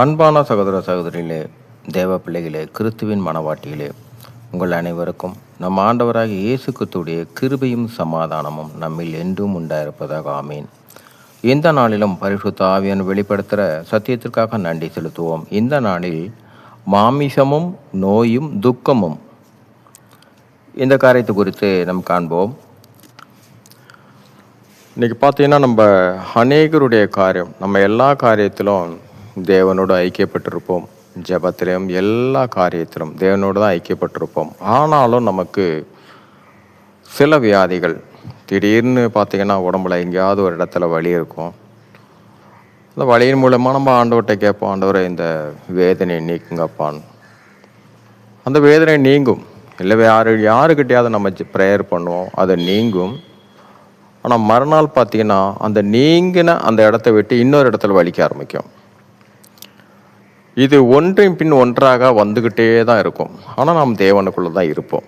அன்பான சகோதர சகோதரிகளே தேவ பிள்ளைகளே கிறிஸ்துவின் மனவாட்டிகளே உங்கள் அனைவருக்கும் நம் ஆண்டவராக இயேசு கிறிஸ்துடைய கிருபையும் சமாதானமும் நம்மில் என்றும் உண்டாயிருப்பதாக ஆமீன். இந்த நாளிலும் பரிசுத்த ஆவியன் வெளிப்படுத்துகிற சத்தியத்திற்காக நன்றி செலுத்துவோம். இந்த நாளில் மாமிசமும் நோயும் துக்கமும். இந்த காரியத்தை குறித்து நாம் காண்போம். இன்றைக்கி பார்த்தீங்கன்னா நம்ம அநேகருடைய காரியம் நம்ம எல்லா காரியத்திலும் தேவனோடு ஐக்கியப்பட்டிருப்போம். ஜெபத்திலும் எல்லா காரியத்திலும் தேவனோடு தான் ஐக்கியப்பட்டிருப்போம். ஆனாலும் நமக்கு சில வியாதிகள் திடீர்னு பார்த்தீங்கன்னா உடம்புல எங்கேயாவது ஒரு இடத்துல வலி இருக்கும். அந்த வலியின் மூலமாக நம்ம ஆண்டவர்கிட்ட கேட்போம் ஆண்டவரை இந்த வேதனையை நீக்குங்கப்பான்னு அந்த வேதனை நீங்கும். இல்லை யாரு யாருக்கிட்டையாவது நம்ம ப்ரேயர் பண்ணுவோம் அது நீங்கும். ஆனால் மறுநாள் பார்த்தீங்கன்னா அந்த நீங்கின அந்த இடத்த விட்டு இன்னொரு இடத்துல வலிக்க ஆரம்பிக்கும். இது ஒன்றின் பின் ஒன்றாக வந்துக்கிட்டே தான் இருக்கும். ஆனால் நாம் தேவனுக்குள்ளே தான் இருப்போம்.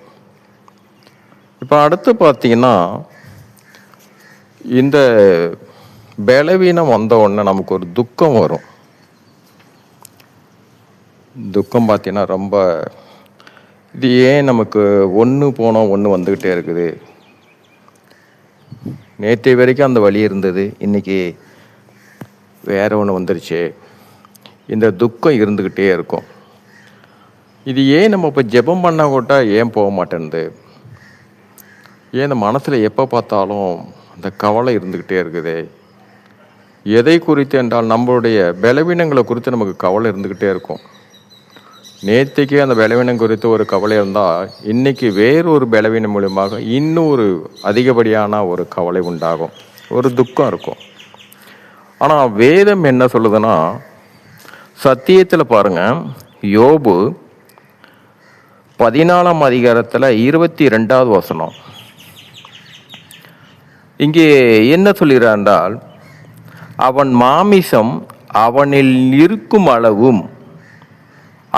இப்போ அடுத்து பார்த்தீங்கன்னா இந்த பலவீனம் வந்த உடனே நமக்கு ஒரு துக்கம் வரும். துக்கம் பார்த்தீங்கன்னா ரொம்ப இது ஏன் நமக்கு ஒன்று போனோம் ஒன்று வந்துக்கிட்டே இருக்குது? நேற்று வரைக்கும் அந்த வழி இருந்தது இன்றைக்கி வேற ஒன்று வந்துருச்சு. இந்த துக்கம் இருந்துக்கிட்டே இருக்கும். இது ஏன் நம்ம இப்போ ஜெபம் பண்ணால் கூட ஏன் போக மாட்டேன்து ஏன் இந்த மனசில் எப்போ பார்த்தாலும் அந்த கவலை இருந்துக்கிட்டே இருக்குது? எதை குறித்து என்றால் நம்மளுடைய பலவீனங்களை குறித்து நமக்கு கவலை இருந்துக்கிட்டே இருக்கும். நேற்றுக்கே அந்த பலவீனம் குறித்து ஒரு கவலை இருந்தால் இன்றைக்கி வேறொரு பலவீனம் மூலியமாக இன்னும் ஒரு அதிகப்படியான ஒரு கவலை உண்டாகும். ஒரு துக்கம் இருக்கும். ஆனால் வேதம் என்ன சொல்லுதுன்னா சத்தியத்தில் பாருங்க யோபு பதினாலாம் அதிகாரத்தில் இருபத்தி ரெண்டாவது வசனம். இங்கே என்ன சொல்கிறார் என்றால் அவன் மாமிசம் அவனில் இருக்கும் அளவும்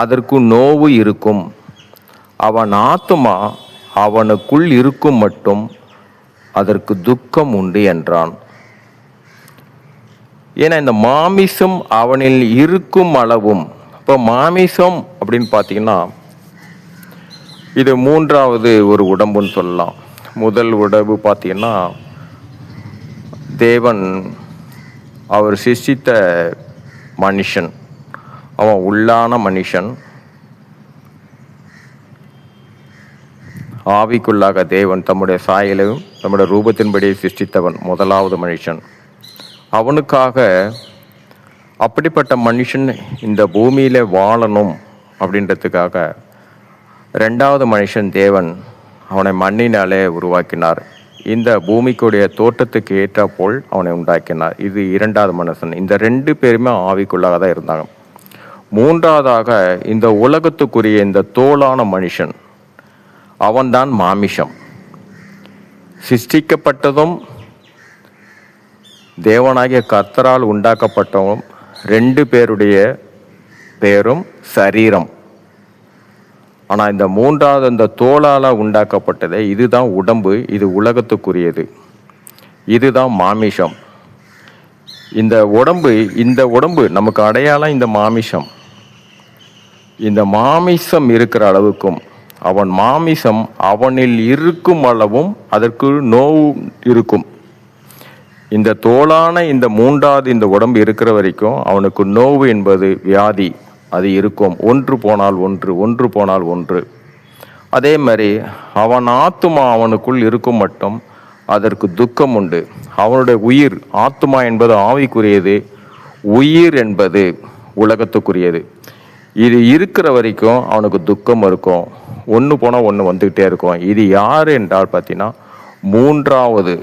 அதற்கு நோவு இருக்கும். அவன் ஆத்துமா அவனுக்குள் இருக்கும் மட்டும் அதற்கு துக்கம் உண்டு என்றான். ஏன்னா இந்த மாமிசம் அவனில் இருக்கும் அளவும். இப்போ மாமிசம் அப்படின்னு பார்த்தீங்கன்னா இது மூன்றாவது ஒரு உடம்புன்னு சொல்லலாம். முதல் உடம்பு பார்த்தீங்கன்னா தேவன் அவர் சிருஷ்டித்த மனுஷன். அவன் உள்ளான மனுஷன். ஆவிக்குள்ளாக தேவன் தம்முடைய சாயலையும் தம்முடைய ரூபத்தின்படி சிருஷ்டித்தவன் முதலாவது மனுஷன். அவனுக்காக அப்படிப்பட்ட மனுஷன் இந்த பூமியில் வாழணும் அப்படின்றதுக்காக ரெண்டாவது மனுஷன் தேவன் அவனை மண்ணினாலே உருவாக்கினார். இந்த பூமிக்குடைய தோட்டத்துக்கு ஏற்றாப்போல் அவனை உண்டாக்கினார். இது இரண்டாவது மனுஷன். இந்த ரெண்டு பேருமே ஆவிக்குள்ளாக தான் இருந்தாங்க. மூன்றாவதாக இந்த உலகத்துக்குரிய இந்த தோளான மனுஷன் அவன்தான் மாமிஷம் சிருஷ்டிக்கப்பட்டதும் தேவனாகிய கர்த்தரால் உண்டாக்கப்பட்டவும் ரெண்டு பேருடைய பேரும் சரீரம். ஆனால் இந்த மூன்றாவது இந்த தோளால் உண்டாக்கப்பட்டதே இதுதான் உடம்பு இது உலகத்துக்குரியது. இதுதான் மாமிஷம். இந்த உடம்பு இந்த உடம்பு நமக்கு அடையாளம் இந்த மாமிஷம். இந்த மாமிசம் இருக்கிற அளவுக்கும் அவன் மாமிசம் அவனில் இருக்கும் அளவும் அதற்கு நோவு இருக்கும். இந்த தோளான இந்த மூன்றாவது இந்த உடம்பு இருக்கிற வரைக்கும் அவனுக்கு நோவு என்பது வியாதி. அது இருக்கும். ஒன்று போனால் ஒன்று ஒன்று போனால் ஒன்று. அதே மாதிரி அவன் ஆத்துமா அவனுக்குள் இருக்கும் மட்டும் அதற்கு துக்கம் உண்டு. அவனுடைய உயிர் ஆத்துமா என்பது ஆவிக்குரியது உயிர் என்பது உலகத்துக்குரியது. இது இருக்கிற வரைக்கும் அவனுக்கு துக்கம் இருக்கும். ஒன்று போனால் ஒன்று வந்துக்கிட்டே இருக்கும். இது யார் என்றால் பார்த்தீங்கன்னா மூன்றாவது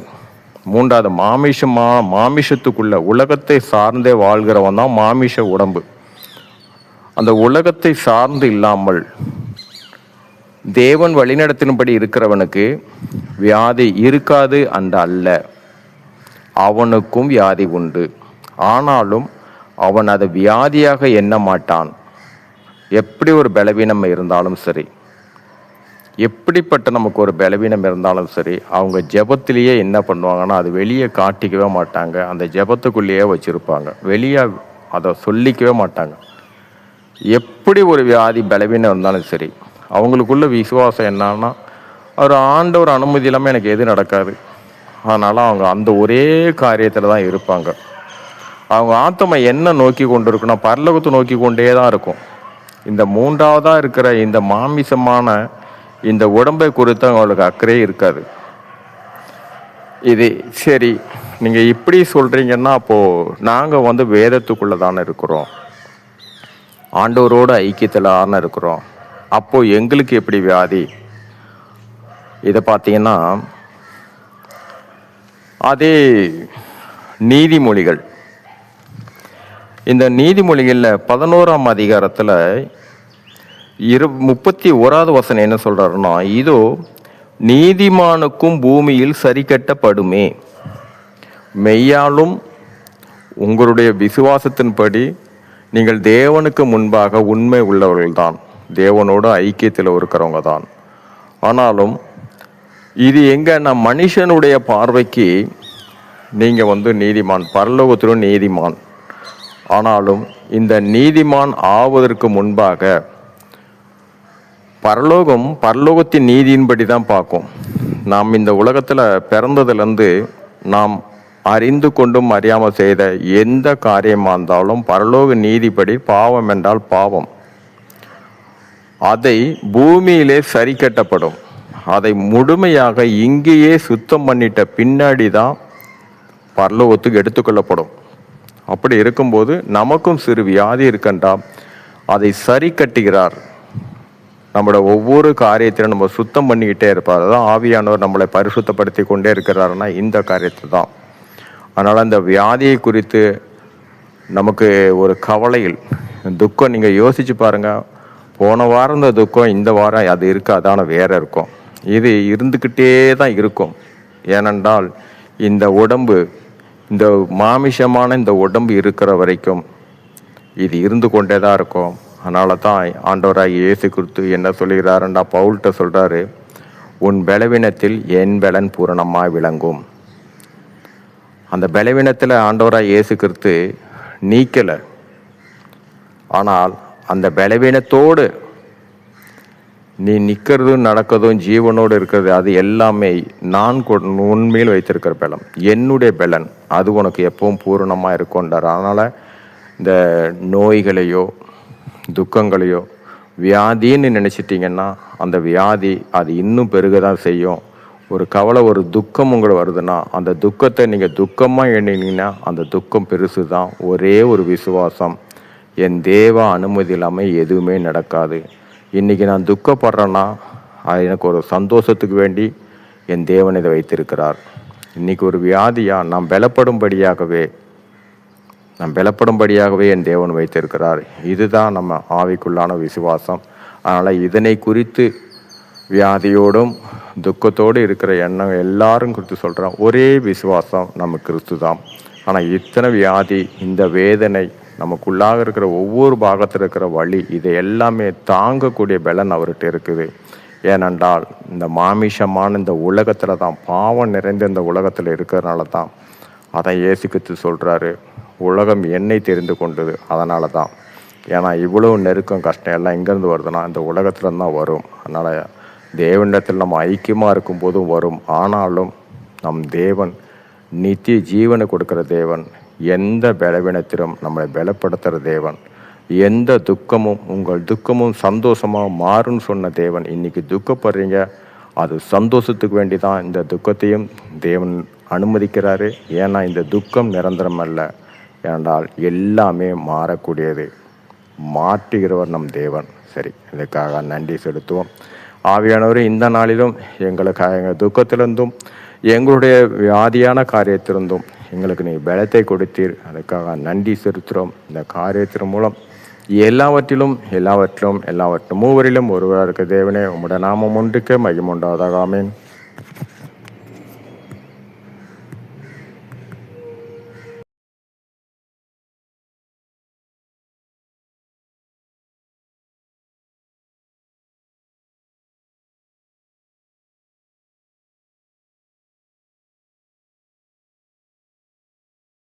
மூன்றாவது மாமிஷமா மாமிஷத்துக்குள்ள உலகத்தை சார்ந்தே வாழ்கிறவன் தான் மாமிஷ உடம்பு. அந்த உலகத்தை சார்ந்து இல்லாமல் தேவன் வழிநடத்தின்படி இருக்கிறவனுக்கு வியாதி இருக்காது அந்த அல்ல. அவனுக்கும் வியாதி உண்டு. ஆனாலும் அவன் அதை வியாதியாக எண்ண மாட்டான். எப்படி ஒரு பலவீனம் இருந்தாலும் சரி. எப்படிப்பட்ட நமக்கு ஒரு பலவீனம் இருந்தாலும் சரி அவங்க ஜபத்திலேயே என்ன பண்ணுவாங்கன்னா அது வெளியே காட்டிக்கவே மாட்டாங்க. அந்த ஜெபத்துக்குள்ளேயே வச்சுருப்பாங்க. வெளியே அதை சொல்லிக்கவே மாட்டாங்க. எப்படி ஒரு வியாதி பலவீனம் இருந்தாலும் சரி அவங்களுக்குள்ள விசுவாசம் என்னன்னா ஒரு ஆண்டவர் அனுமதி இல்லாமல் எனக்கு எது நடக்காது. அதனால் அவங்க அந்த ஒரே காரியத்தில் தான் இருப்பாங்க. அவங்க ஆத்தமை என்ன நோக்கி கொண்டு இருக்குன்னா பரலோகத்தை நோக்கி கொண்டே தான் இருக்கும். இந்த மூன்றாவதாக இருக்கிற இந்த மாமிசமான இந்த உடம்பை குறித்து அவங்களுக்கு அக்கறையே இருக்காது. இது சரி நீங்கள் இப்படி சொல்கிறீங்கன்னா அப்போது நாங்கள் வந்து வேதத்துக்குள்ளே தானே இருக்கிறோம். ஆண்டவரோட ஐக்கியத்தில் தானே இருக்கிறோம். அப்போது எங்களுக்கு எப்படி வியாதி? இதை பார்த்தீங்கன்னா அதே நீதிமொழிகள். இந்த நீதிமொழிகளில் பதினோராம் அதிகாரத்தில் இரு முப்பத்தி ஓராவது வசனம் என்ன சொல்கிறாருன்னா இதோ நீதிமானுக்கும் பூமியில் சரி கட்டப்படுமே மெய்யாலும் உங்களுடைய விசுவாசத்தின்படி நீங்கள் தேவனுக்கு முன்பாக உண்மை உள்ளவர்கள்தான். தேவனோடு ஐக்கியத்தில் இருக்கிறவங்க தான் ஆனாலும் இது எங்கே நான் மனுஷனுடைய பார்வைக்கு நீங்கள் வந்து நீதிமான். பரலோகத்திலும் நீதிமான். ஆனாலும் இந்த நீதிமான் ஆவதற்கு முன்பாக பரலோகம் பரலோகத்தின் நீதியின்படி தான் பார்க்கும். நாம் இந்த உலகத்தில் பிறந்ததுலேருந்து நாம் அறிந்து கொண்டும் அறியாமல் செய்த எந்த காரியமாக இருந்தாலும் பரலோக நீதிப்படி பாவம் என்றால் பாவம். அதை பூமியிலே சரி கட்டப்படும் அதை முழுமையாக இங்கேயே சுத்தம் பண்ணிட்ட பின்னாடி தான் பரலோகத்துக்கு எடுத்துக்கொள்ளப்படும். அப்படி இருக்கும்போது நமக்கும் சிறு வியாதி இருக்கின்றா அதை சரி கட்டுகிறார் நம்மளோட ஒவ்வொரு காரியத்திலும் நம்ம சுத்தம் பண்ணிக்கிட்டே இருப்பார் அதான் ஆவியானவர் நம்மளை பரிசுத்தப்படுத்தி கொண்டே இருக்கிறாருன்னா இந்த காரியத்தை தான். அதனால் அந்த வியாதியை குறித்து நமக்கு ஒரு கவலையில் துக்கம் நீங்கள் யோசிச்சு பாருங்க. போன வாரம் இந்த துக்கம் இந்த வாரம் அது இருக்காதான வேற இருக்கும். இது இருந்துக்கிட்டே தான் இருக்கும். ஏனென்றால் இந்த உடம்பு இந்த மாமிஷமான இந்த உடம்பு இருக்கிற வரைக்கும் இது இருந்து கொண்டே தான் இருக்கும். அதனால தான் ஆண்டவராக இயேசு குறித்து என்ன சொல்கிறாருண்டா பவுல்கிட்ட சொல்கிறாரு உன் பலவீனத்தில் என் பலன் பூரணமாக விளங்கும். அந்த பலவீனத்தில் ஆண்டவராக இயேசு கிறிஸ்து நீக்கலை. ஆனால் அந்த பலவீனத்தோடு நீ நிற்கிறதும் நடக்கிறதும் ஜீவனோடு இருக்கிறது அது எல்லாமே நான் கொ- உண்மையில் வைத்திருக்கிற பலம். என்னுடைய பலன் அது உனக்கு எப்பவும் பூரணமாக இருக்கும்ன்றார். அதனால் இந்த நோய்களையோ துக்கங்களையோ வியாதின்னு நினச்சிட்டிங்கன்னா அந்த வியாதி அது இன்னும் பெருக தான் செய்யும். ஒரு கவலை ஒரு துக்கம் உங்களுக்கு வருதுன்னா அந்த துக்கத்தை நீங்கள் துக்கமாக எண்ணினீங்கன்னா அந்த துக்கம் பெருசு தான் ஒரே ஒரு விசுவாசம். என் தேவ அனுமதி இல்லாமல் எதுவுமே நடக்காது. இன்றைக்கி நான் துக்கப்படுறேன்னா அது எனக்கு ஒரு சந்தோஷத்துக்கு வேண்டி என் தேவன் இதை வைத்திருக்கிறார். இன்றைக்கி ஒரு வியாதியாக நாம் பலப்படும்படியாகவே நம் பலப்படும்படியாகவே என் தேவன் வைத்திருக்கிறார். இதுதான் நம்ம ஆவிக்குள்ளான விசுவாசம். அதனால் இதனை குறித்து வியாதியோடும் துக்கத்தோடு இருக்கிற எண்ணம் எல்லாரும் குறித்து சொல்கிறோம் ஒரே விசுவாசம் நம்ம கிறிஸ்து தான் ஆனால் இத்தனை வியாதி இந்த வேதனை நமக்குள்ளாக இருக்கிற ஒவ்வொரு பாகத்தில் இருக்கிற வழி இதை எல்லாமே தாங்கக்கூடிய பலன் அவர்கிட்ட இருக்குது. ஏனென்றால் இந்த மாமிஷமான இந்த உலகத்தில் தான் பாவம் நிறைந்த இந்த உலகத்தில் இருக்கிறனால தான் அதை இயேசு சொல்கிறாரு உலகம் என்னை தெரிந்து கொண்டது. அதனால தான் ஏன்னா இவ்வளோ நெருக்கம் கஷ்டம் எல்லாம் எங்கேருந்து வருதுன்னா இந்த உலகத்துலேருந்து தான் வரும். அதனால் தேவனிடத்தில் நம்ம ஐக்கியமாக இருக்கும்போதும் வரும். ஆனாலும் நம் தேவன் நித்திய ஜீவனை கொடுக்குற தேவன் எந்த பலவீனத்திலும் நம்மளை பலப்படுத்துகிற தேவன் எந்த துக்கமும் உங்கள் துக்கமும் சந்தோஷமாக மாறும்னு சொன்ன தேவன் இன்றைக்கி துக்கப்படுறீங்க. அது சந்தோஷத்துக்கு வேண்டி தான் இந்த துக்கத்தையும் தேவன் அனுமதிக்கிறாரு. ஏன்னா இந்த துக்கம் நிரந்தரம் அல்ல. ஏனென்றால் எல்லாமே மாறக்கூடியது. மாற்றுகிறவர் நம் தேவன். சரி இதுக்காக நன்றி செலுத்துவோம். ஆவியானவர் இந்த நாளிலும் எங்களுக்காக எங்கள் துக்கத்திலிருந்தும் எங்களுடைய வியாதியான காரியத்திலிருந்தும் எங்களுக்கு நீ பலத்தை கொடுத்தீர். அதுக்காக நன்றி செலுத்துகிறோம். இந்த காரியத்தின் மூலம் எல்லாவற்றிலும் எல்லாவற்றிலும் எல்லாவற்றும் மூவரிலும் ஒருவராக இருக்க தேவனே உம்முடைய நாமம் ஒன்றுக்கு மகிமுண்டாவதாக ஆமேன்.